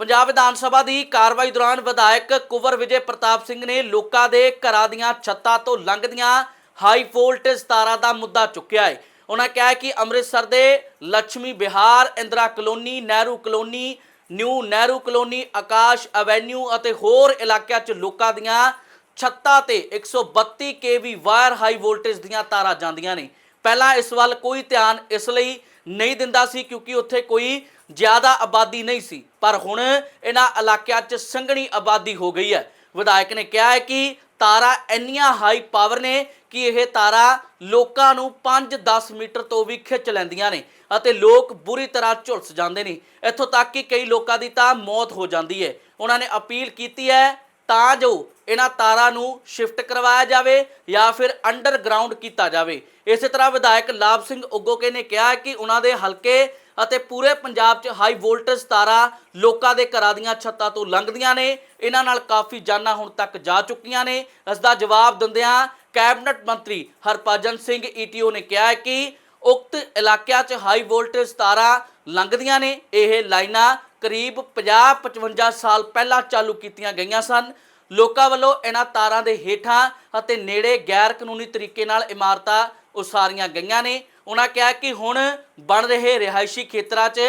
ਪੰਜਾਬ ਵਿਧਾਨ ਸਭਾ ਦੀ ਕਾਰਵਾਈ ਦੌਰਾਨ ਵਿਧਾਇਕ ਕੁਵਰ ਵਿਜੇ ਪ੍ਰਤਾਪ ਸਿੰਘ ਨੇ ਲੋਕਾਂ ਦੇ ਘਰਾਂ ਦੀਆਂ ਛੱਤਾਂ ਤੋਂ ਲੰਘਦੀਆਂ ਹਾਈ ਵੋਲਟੇਜ ਤਾਰਾਂ ਦਾ ਮੁੱਦਾ ਚੁੱਕਿਆ ਹੈ। ਉਹਨਾਂ ਕਿਹਾ ਕਿ ਅੰਮ੍ਰਿਤਸਰ ਦੇ Lakshmi Bihar Indira colony, Nehru colony, new Nehru colony, Akash avenue ਅਤੇ ਹੋਰ ਇਲਾਕਿਆਂ 'ਚ ਲੋਕਾਂ ਦੀਆਂ ਛੱਤਾਂ ਤੇ 132 ਕੇਵੀ ਵਾਇਰ ਹਾਈ ਵੋਲਟੇਜ ਦੀਆਂ ਤਾਰਾਂ ਜਾਂਦੀਆਂ ਨੇ। ਪਹਿਲਾਂ ਇਸ ਵੱਲ ਕੋਈ ਧਿਆਨ ਇਸ ਲਈ ਨਹੀਂ ਦਿੰਦਾ ਸੀ ਕਿਉਂਕਿ ਉੱਥੇ ਕੋਈ ਜ਼ਿਆਦਾ ਆਬਾਦੀ ਨਹੀਂ ਸੀ। ਪਰ ਹੁਣ ਇਹਨਾਂ ਇਲਾਕਿਆਂ 'ਚ ਸੰਘਣੀ ਆਬਾਦੀ ਹੋ ਗਈ ਹੈ। ਵਿਧਾਇਕ ਨੇ ਕਿਹਾ ਹੈ ਕਿ ਤਾਰਾਂ ਇੰਨੀਆਂ ਹਾਈ ਪਾਵਰ ਨੇ ਕਿ ਇਹ ਤਾਰਾਂ ਲੋਕਾਂ ਨੂੰ 5-10 ਮੀਟਰ ਤੋਂ ਵੀ ਖਿੱਚ ਲੈਂਦੀਆਂ ਨੇ ਅਤੇ ਲੋਕ ਬੁਰੀ ਤਰ੍ਹਾਂ ਝੁਲਸ ਜਾਂਦੇ ਨੇ। ਇੱਥੋਂ ਤੱਕ ਕਿ ਕਈ ਲੋਕਾਂ ਦੀ ਤਾਂ ਮੌਤ ਹੋ ਜਾਂਦੀ ਹੈ। ਉਹਨਾਂ ਨੇ ਅਪੀਲ ਕੀਤੀ ਹੈ, ਤਾਂ ਜੋ ਇਹਨਾਂ ਤਾਰਾਂ ਨੂੰ ਸ਼ਿਫਟ ਕਰਵਾਇਆ ਜਾਵੇ ਜਾਂ ਫਿਰ ਅੰਡਰਗਰਾਉਂਡ ਕੀਤਾ ਜਾਵੇ। ਇਸੇ ਤਰ੍ਹਾਂ ਵਿਧਾਇਕ ਲਾਭ ਸਿੰਘ ਉਗੋਕੇ ਨੇ ਕਿਹਾ ਕਿ ਉਹਨਾਂ ਦੇ ਹਲਕੇ ਅਤੇ ਪੂਰੇ ਪੰਜਾਬ 'ਚ ਹਾਈ ਵੋਲਟੇਜ ਤਾਰਾਂ ਲੋਕਾਂ ਦੇ ਘਰਾਂ ਦੀਆਂ ਛੱਤਾਂ ਤੋਂ ਲੰਘਦੀਆਂ ਨੇ। ਇਹਨਾਂ ਨਾਲ ਕਾਫੀ ਜਾਨਾਂ ਹੁਣ ਤੱਕ ਜਾ ਚੁੱਕੀਆਂ ਨੇ। ਇਸ ਦਾ ਜਵਾਬ ਦਿੰਦਿਆਂ ਕੈਬਨਿਟ ਮੰਤਰੀ ਹਰਪਾਜਨ ਸਿੰਘ ਈਟੀਓ ਨੇ ਕਿਹਾ ਕਿ ਉਕਤ ਇਲਾਕਿਆਂ 'ਚ ਹਾਈ ਵੋਲਟੇਜ ਤਾਰਾਂ ਲੰਘਦੀਆਂ ਨੇ। ਇਹ ਲਾਈਨਾਂ ਕਰੀਬ 50-55 ਸਾਲ ਪਹਿਲਾਂ ਚਾਲੂ ਕੀਤੀਆਂ ਗਈਆਂ ਸਨ। ਲੋਕਾਂ ਵੱਲੋਂ ਇਹਨਾਂ ਤਾਰਾਂ ਦੇ ਹੇਠਾਂ ਅਤੇ ਨੇੜੇ ਗੈਰ ਕਾਨੂੰਨੀ ਤਰੀਕੇ ਨਾਲ ਇਮਾਰਤਾਂ ਉਸਾਰੀਆਂ ਗਈਆਂ ਨੇ। ਉਹਨਾਂ ਕਿਹਾ ਕਿ ਹੁਣ ਬਣ ਰਹੇ ਰਿਹਾਇਸ਼ੀ ਖੇਤਰਾਂ 'ਚ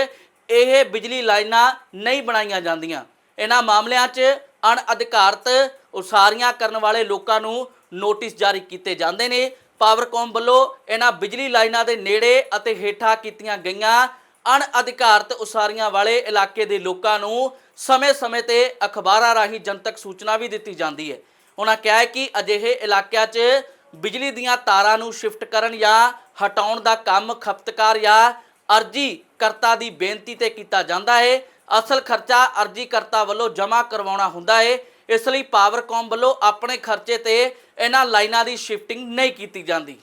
ਇਹ ਬਿਜਲੀ ਲਾਈਨਾਂ ਨਹੀਂ ਬਣਾਈਆਂ ਜਾਂਦੀਆਂ। ਇਹਨਾਂ ਮਾਮਲਿਆਂ 'ਚ ਅਣਅਧਿਕਾਰਤ ਉਸਾਰੀਆਂ ਕਰਨ ਵਾਲੇ ਲੋਕਾਂ ਨੂੰ ਨੋਟਿਸ ਜਾਰੀ ਕੀਤੇ ਜਾਂਦੇ ਨੇ। ਪਾਵਰਕੌਮ ਵੱਲੋਂ ਇਹਨਾਂ ਬਿਜਲੀ ਲਾਈਨਾਂ ਦੇ ਨੇੜੇ ਅਤੇ ਹੇਠਾਂ ਕੀਤੀਆਂ ਗਈਆਂ ਅਣਅਧਿਕਾਰਤ ਉਸਾਰੀਆਂ ਵਾਲੇ ਇਲਾਕੇ ਦੇ ਲੋਕਾਂ ਨੂੰ ਸਮੇਂ-ਸਮੇਂ ਤੇ ਅਖਬਾਰਾਂ ਰਾਹੀਂ ਜਨਤਕ ਸੂਚਨਾ ਵੀ ਦਿੱਤੀ ਜਾਂਦੀ ਹੈ। ਉਹਨਾਂ ਕਿਹਾ ਕਿ ਅਜਿਹੇ ਇਲਾਕਿਆਂ 'ਚ ਬਿਜਲੀ ਦੀਆਂ ਤਾਰਾਂ ਨੂੰ ਸ਼ਿਫਟ ਕਰਨ ਜਾਂ ਹਟਾਉਣ ਦਾ ਕੰਮ ਖਪਤਕਾਰ ਜਾਂ ਅਰਜੀ ਕਰਤਾ ਦੀ ਬੇਨਤੀ ਤੇ ਕੀਤਾ ਜਾਂਦਾ ਹੈ। ਅਸਲ ਖਰਚਾ ਅਰਜੀ ਕਰਤਾ ਵੱਲੋਂ ਜਮ੍ਹਾਂ ਕਰਵਾਉਣਾ ਹੁੰਦਾ ਹੈ। ਇਸ ਲਈ ਪਾਵਰਕੌਮ ਵੱਲੋਂ ਆਪਣੇ ਖਰਚੇ ਤੇ ਇਹਨਾਂ ਲਾਈਨਾਂ ਦੀ ਸ਼ਿਫਟਿੰਗ ਨਹੀਂ ਕੀਤੀ ਜਾਂਦੀ।